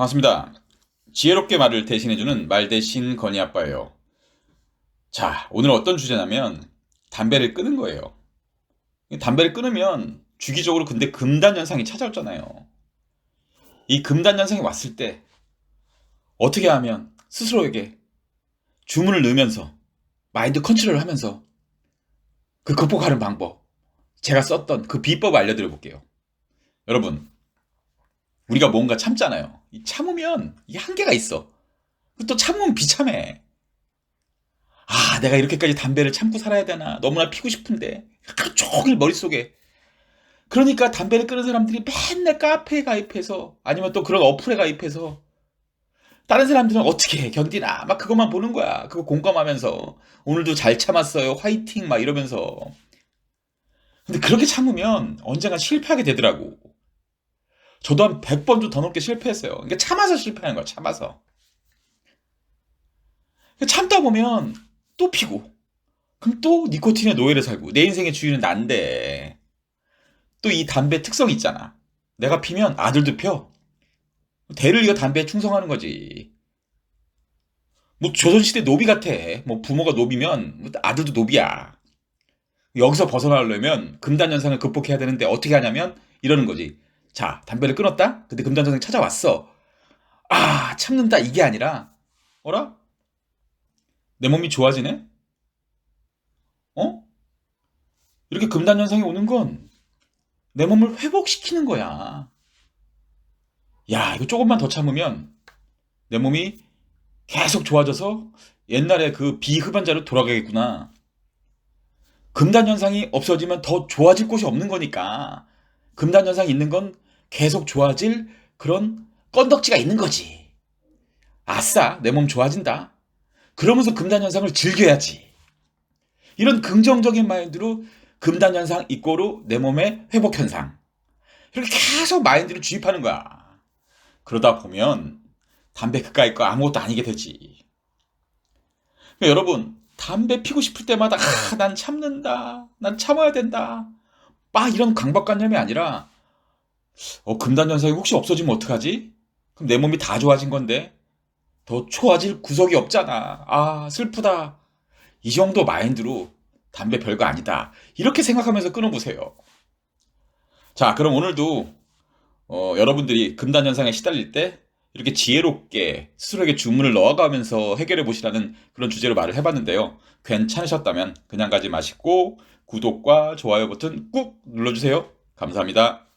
반갑습니다. 지혜롭게 말을 대신해주는 말 대신 건희 아빠예요. 자, 오늘 어떤 주제냐면 담배를 끊은 거예요. 담배를 끊으면 주기적으로 근데 금단 현상이 찾아오잖아요. 이 금단 현상이 왔을 때 어떻게 하면 스스로에게 주문을 넣으면서 마인드 컨트롤을 하면서 그 극복하는 방법 제가 썼던 그 비법 알려드려 볼게요. 여러분 우리가 뭔가 참잖아요. 이 참으면 이 한계가 있어. 또 참으면 비참해. 아, 내가 이렇게까지 담배를 참고 살아야 되나? 너무나 피고 싶은데. 하루 종일 머릿속에. 그러니까 담배를 끊은 사람들이 맨날 카페에 가입해서 아니면 또 그런 어플에 가입해서 다른 사람들은 어떻게 견디나 막 그것만 보는 거야. 그거 공감하면서 오늘도 잘 참았어요. 화이팅 막 이러면서. 근데 그렇게 참으면 언젠가 실패하게 되더라고. 저도 한 100번 좀더 넘게 실패했어요. 그러니까 참아서 실패하는 거야, 참아서. 참다 보면 또 피고, 그럼 또 니코틴의 노예를 살고, 내 인생의 주인은 난데, 또 이 담배 특성이 있잖아. 내가 피면 아들도 펴. 대를 이어 담배에 충성하는 거지. 뭐 조선시대 노비 같아. 뭐 부모가 노비면 아들도 노비야. 여기서 벗어나려면 금단 현상을 극복해야 되는데 어떻게 하냐면 이러는 거지. 자, 담배를 끊었다? 근데 금단 현상이 찾아왔어. 아, 참는다 이게 아니라 어라? 내 몸이 좋아지네? 어? 이렇게 금단 현상이 오는 건 내 몸을 회복시키는 거야. 야, 이거 조금만 더 참으면 내 몸이 계속 좋아져서 옛날에 그 비흡연자로 돌아가겠구나. 금단 현상이 없어지면 더 좋아질 곳이 없는 거니까 금단 현상이 있는 건 계속 좋아질 그런 건덕지가 있는 거지. 아싸, 내 몸 좋아진다. 그러면서 금단 현상을 즐겨야지. 이런 긍정적인 마인드로 금단 현상 이꼬로 내 몸의 회복 현상. 이렇게 계속 마인드를 주입하는 거야. 그러다 보면 담배 그까이 거 아무것도 아니게 되지. 그러니까 여러분, 담배 피고 싶을 때마다 아, 난 참는다. 난 참아야 된다. 막 이런 강박관념이 아니라 어, 금단 현상이 혹시 없어지면 어떡하지? 그럼 내 몸이 다 좋아진 건데 더 좋아질 구석이 없잖아. 아, 슬프다. 이 정도 마인드로 담배 별거 아니다. 이렇게 생각하면서 끊어보세요. 자, 그럼 오늘도 어, 여러분들이 금단 현상에 시달릴 때 이렇게 지혜롭게 스스로에게 주문을 넣어가면서 해결해 보시라는 그런 주제로 말을 해봤는데요. 괜찮으셨다면 그냥 가지 마시고 구독과 좋아요 버튼 꾹 눌러주세요. 감사합니다.